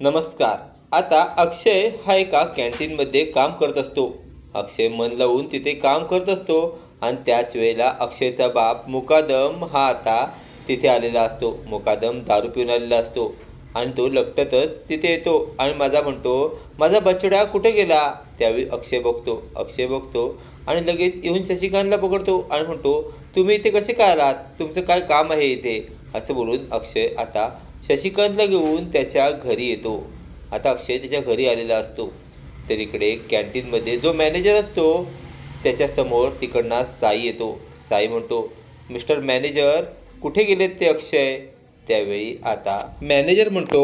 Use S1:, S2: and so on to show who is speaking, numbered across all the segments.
S1: नमस्कार. आता अक्षय हा एका कॅन्टीनमध्ये काम करत असतो. अक्षय मन लावून तिथे काम करत असतो आणि त्याच वेळेला अक्षयचा बाप मुकादम हा आता तिथे आलेला असतो. मुकादम दारू पिऊन आलेला असतो आणि तो लपटतच तिथे येतो आणि माझा म्हणतो माझा बछडा कुठे गेला? त्यावेळी अक्षय बघतो. अक्षय बघतो आणि लगेच येऊन शशिकांतला पकडतो आणि म्हणतो तुम्ही इथे कसे काय आलात? तुमचं काय काम आहे इथे? असं बोलून अक्षय आता शशिकांतला घेऊन त्याच्या घरी येतो. आता अक्षय त्याच्या घरी आलेला असतो. तर इकडे कॅन्टीनमध्ये जो मॅनेजर असतो त्याच्यासमोर तिकडनं साई येतो. साई म्हणतो मिस्टर मॅनेजर कुठे गेलेत ते अक्षय? त्यावेळी आता मॅनेजर म्हणतो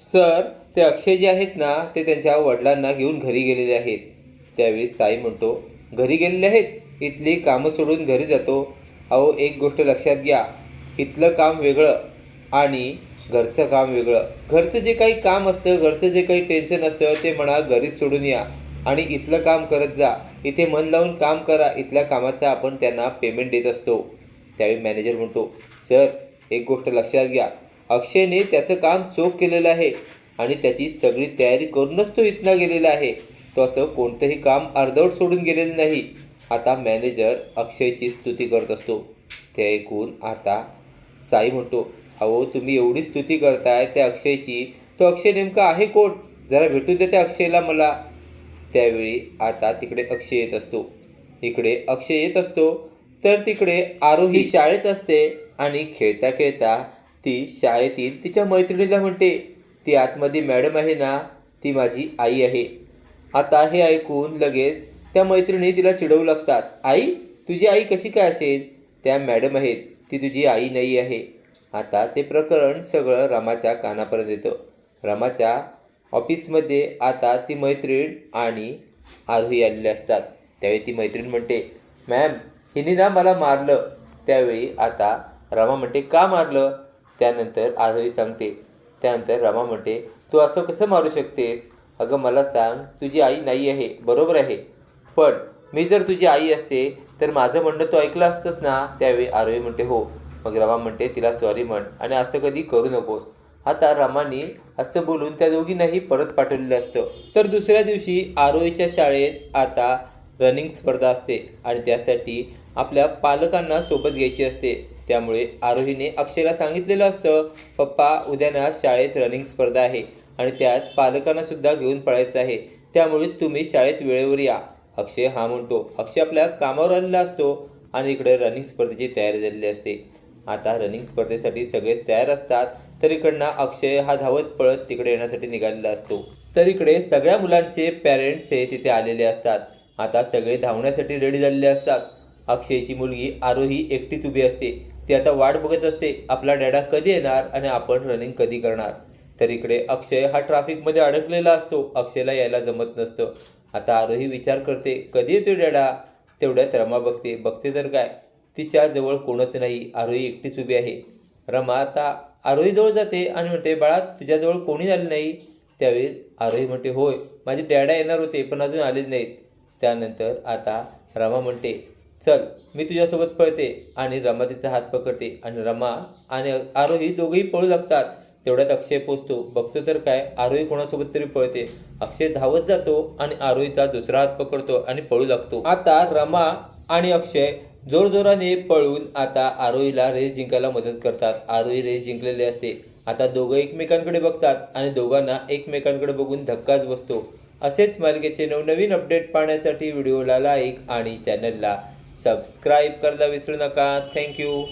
S1: सर ते अक्षय जे आहेत ना ते त्यांच्या वडिलांना घेऊन घरी गेलेले आहेत. त्यावेळी साई म्हणतो घरी गेलेले आहेत? इथली कामं सोडून घरी जातो. अहो एक गोष्ट लक्षात घ्या. इथलं काम वेगळं आणि घरचं काम वेगळं. घरचं जे काही काम असतं घरचं जे काही टेन्शन असतं ते म्हणा घरीच सोडून या. आणि इथलं काम करत जा. इथे मन लावून काम करा. इथल्या कामाचा आपण त्यांना पेमेंट देत असतो. त्यावेळी मॅनेजर म्हणतो सर एक गोष्ट लक्षात घ्या. अक्षयने त्याचं काम चोख केलेलं आहे आणि त्याची सगळी तयारी करूनच तो इथनं गेलेला आहे. तो असं कोणतंही काम अर्धवट सोडून गेलेलं नाही. आता मॅनेजर अक्षयची स्तुती करत असतो. ते ऐकून आता साई म्हणतो अहो तुम्ही एवढी स्तुती करताय त्या अक्षयची. तो अक्षय नेमका आहे कोण? जरा भेटू दे त्या अक्षयला मला. त्यावेळी आता तिकडे अक्षय येत असतो. इकडे अक्षय येत असतो. तर तिकडे आरोही शाळेत असते आणि खेळता खेळता ती शाळेतील तिच्या मैत्रिणीला म्हणते ती आतमध्ये मॅडम आहे ना ती माझी आई आहे. आता हे ऐकून लगेच त्या मैत्रिणी तिला चिडवू लागतात. आई तुझी आई कशी काय असेल? त्या मॅडम आहेत. ती तुझी आई नाही आहे. आता ते प्रकरण सगळं रमाच्या कानापर्यंत येतं. रमाच्या ऑफिसमध्ये आता ती मैत्रीण आणि आरोही आलेले असतात. त्यावेळी ती मैत्रीण म्हणते मॅम हिने ना मला मारलं. त्यावेळी आता रमा म्हणते का मारलं? त्यानंतर आरोही सांगते त्यानंतर रमा म्हणते तू असं कसं मारू शकतेस? अगं मला सांग तुझी आई नाही आहे बरोबर आहे. पण मी जर तुझी आई असते तर माझं म्हणणं तू ऐकलं असतंस ना? त्यावेळी आरोही म्हणते हो. मग रमा म्हणते तिला सॉरी म्हण आणि असं कधी करू नकोस. आता रमानी असं बोलून त्या दोघींनाही परत पाठवलेलं असतं. तर दुसऱ्या दिवशी आरोहीच्या शाळेत आता रनिंग स्पर्धा असते आणि त्यासाठी आपल्या पालकांना सोबत घ्यायची असते. त्यामुळे आरोहीने अक्षयला सांगितलेलं असतं पप्पा उद्या ना शाळेत रनिंग स्पर्धा आहे आणि त्यात पालकांना सुद्धा घेऊन पळायचं आहे. त्यामुळे तुम्ही शाळेत वेळेवर या. अक्षय हा म्हणतो. अक्षय आपल्या कामावर आलेला असतो आणि इकडे रनिंग स्पर्धेची तयारी झालेली असते. आता रनिंग स्पर्धेसाठी सगळेच तयार असतात. तर इकडनं अक्षय हा धावत पळत तिकडे येण्यासाठी निघालेला असतो. तर इकडे सगळ्या मुलांचे पॅरेंट्स हे तिथे आलेले असतात. आता सगळे धावण्यासाठी रेडी झालेले असतात. अक्षयची मुलगी आरोही एकटीच उभी असते. ती आता वाट बघत असते आपला डॅडा कधी येणार आणि आपण रनिंग कधी करणार? तर इकडे अक्षय हा ट्रॅफिकमध्ये अडकलेला असतो. अक्षयला यायला जमत नसतं. आता आरोही विचार करते कधी येतो डॅडा तेवढ्यात रमा बघते बघते तर काय? तिच्या जवळ कोणच नाही. आरोही एकटीच उभी आहे. रमा आता आरोहीजवळ जाते आणि म्हणते बाळा तुझ्याजवळ कोणी आले नाही? त्यावेळी आरोही म्हणते होय माझे डॅडा येणार होते पण अजून आलेच नाहीत. त्यानंतर आता रमा म्हणते चल मी तुझ्यासोबत पळते. आणि रमा तिचा हात पकडते आणि रमा आणि आरोही दोघेही पळू लागतात. तेवढ्यात अक्षय पोचतो. बघतो तर काय आरोही कोणासोबत तरी पळते. अक्षय धावत जातो आणि आरोहीचा दुसरा हात पकडतो आणि पळू लागतो. आता रमा आणि अक्षय जोरजोराने पळून आता आरोहीला रेस जिंकायला मदत करतात. आरोही रेस जिंकलेले असते. आता दोघं एकमेकांकडे बघतात आणि दोघांना एकमेकांकडे बघून धक्काच बसतो. असेच मालिकेचे नवनवीन अपडेट पाहण्यासाठी व्हिडिओला लाईक आणि चॅनलला सबस्क्राईब करायला विसरू नका. थँक्यू.